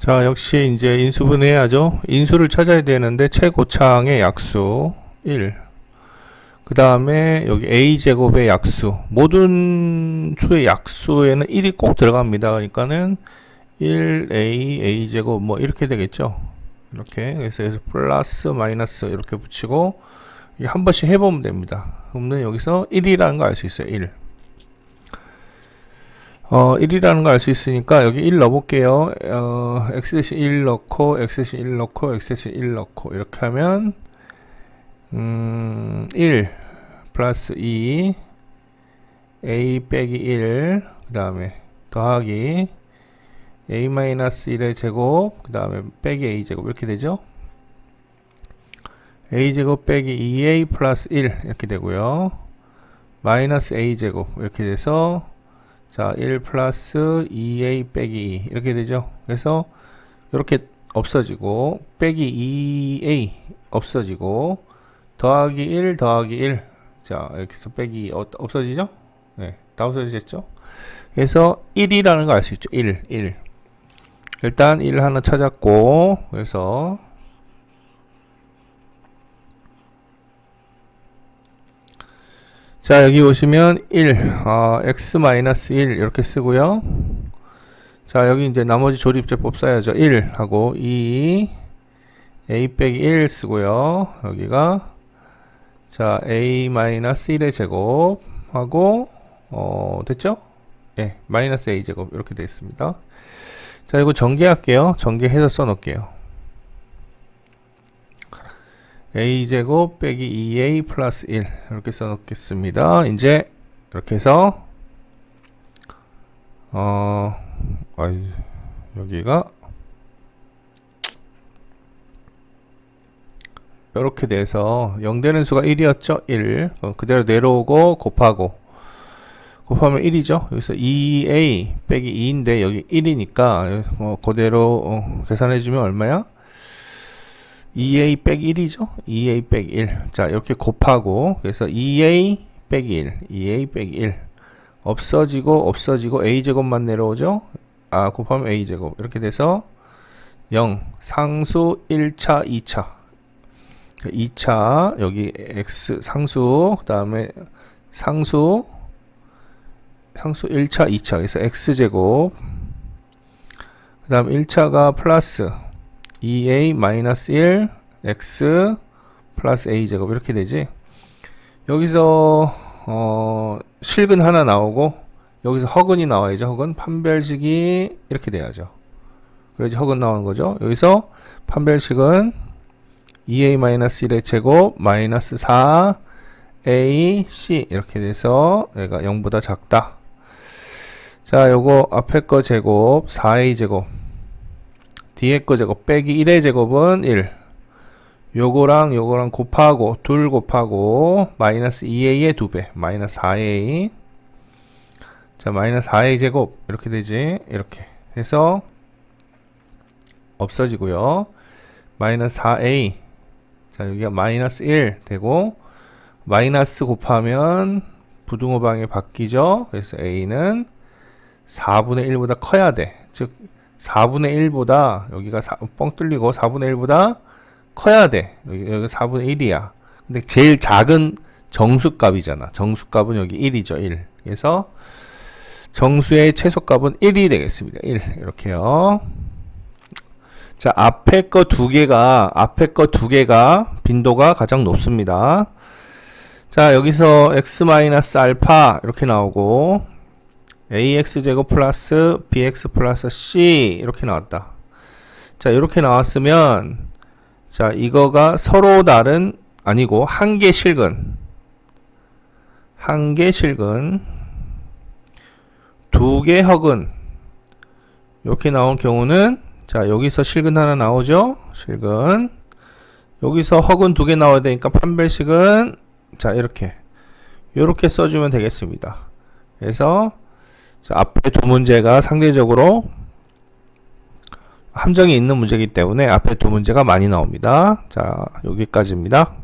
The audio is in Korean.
자, 역시 이제 인수분 해야죠. 인수를 찾아야 되는데 최고창의 약수 1. 그 다음에 여기 a제곱의 약수. 모든 수의 약수에는 1이 꼭 들어갑니다. 그러니까는 1a, a제곱 뭐 이렇게 되겠죠. 이렇게. 그래서 여기서 플러스 마이너스 이렇게 붙이고 한 번씩 해보면 됩니다. 그러면 여기서 1이라는 거 알 수 있어요. 1. 어, 1이라는 거알수 있으니까 여기 1 넣어볼게요. 어, x 대신 1 넣고, x 대신 1 넣고, x 대신 1 넣고, 이렇게 하면, 음, 1 플러스 2, a 빼기 1, 그 다음에 더하기 a 마이너스 1의 제곱, 그 다음에 빼기 a 제곱, 이렇게 되죠? a 제곱 빼기 2a 플러스 1, 이렇게 되고요. 마이너스 a 제곱, 이렇게 돼서, 자, 1 플러스 2a 빼기 2 이렇게 되죠. 그래서 이렇게 없어지고 빼기 2a 없어지고 더하기 1 더하기 1 자, 이렇게 해서 빼기 2 어, 없어지죠? 네, 다 없어지겠죠? 그래서 1이라는 걸알수 있죠. 1, 1. 일단 1 하나 찾았고 그래서 자 여기 보시면 1 어, x-1 이렇게 쓰고요. 자 여기 이제 나머지 조립제법 써야죠. 1 하고 2 a 빼기 1 쓰고요. 여기가 자 a-1의 제곱 하고 어 됐죠? 예 마이너스 a 제곱 이렇게 되어 있습니다. 자 이거 전개할게요. 전개해서 써놓을게요 a제곱 빼기 2a 플러스 1 이렇게 써놓겠습니다. 이제 이렇게 해서 어 아이 여기가 이렇게 돼서 0 되는 수가 1이었죠. 1 어, 그대로 내려오고 곱하고 곱하면 1이죠. 여기서 2a 빼기 2인데 여기 1이니까 어, 그대로 어, 계산해주면 얼마야? 2a 빼기 1이죠? 2a 빼기 1. 자, 이렇게 곱하고, 그래서 2a 빼기 1, 2a 빼기 1. 없어지고, 없어지고, a제곱만 내려오죠? 아, 곱하면 a제곱. 이렇게 돼서 0. 상수 1차, 2차. 2차, 여기 x 상수, 그 다음에 상수, 상수 1차, 2차. 그래서 x제곱. 그 다음 1차가 플러스 2a 마이너스 1 x 플러스 a 제곱 이렇게 되지? 여기서 어 실근 하나 나오고 여기서 허근이 나와야죠 허근. 판별식이 이렇게 돼야죠. 그래야지 허근 나오는 거죠. 여기서 판별식은 2a 마이너스 1의 제곱 마이너스 4 a c 이렇게 돼서 얘가 0보다 작다. 자 요거 앞에 거 제곱 4a 제곱 뒤에 거 제곱 빼기 1의 제곱은 1 요거랑 요거랑 곱하고 둘 곱하고 마이너스 2a의 2배 마이너스 4a 자 마이너스 4a 제곱. 이렇게 되지? 이렇게 해서 없어지고요. 마이너스 4a 자 여기가 마이너스 1 되고 마이너스 곱하면 부등호방이 바뀌죠? 그래서 a는 4분의 1보다 커야 돼즉 4분의 1보다 여기가 4, 뻥 뚫리고 4분의 1보다 커야 돼. 여기, 여기 4분의 1이야. 근데 제일 작은 정수값이잖아. 정수값은 여기 1이죠. 1. 그래서 정수의 최소값은 1이 되겠습니다. 1. 이렇게요. 자, 앞에 거 두 개가 앞에 거 두 개가 빈도가 가장 높습니다. 자, 여기서 x 마이너스 알파 이렇게 나오고 ax 제곱 플러스 bx 플러스 c 이렇게 나왔다. 자, 이렇게 나왔으면 자, 이거가 서로 다른 아니고 한 개 실근 한 개 실근 두 개 허근 이렇게 나온 경우는 자, 여기서 실근 하나 나오죠? 실근 여기서 허근 두 개 나와야 되니까 판별식은 자, 이렇게 이렇게 써주면 되겠습니다. 그래서 자, 앞에 두 문제가 상대적으로 함정이 있는 문제이기 때문에 앞에 두 문제가 많이 나옵니다. 자, 여기까지입니다.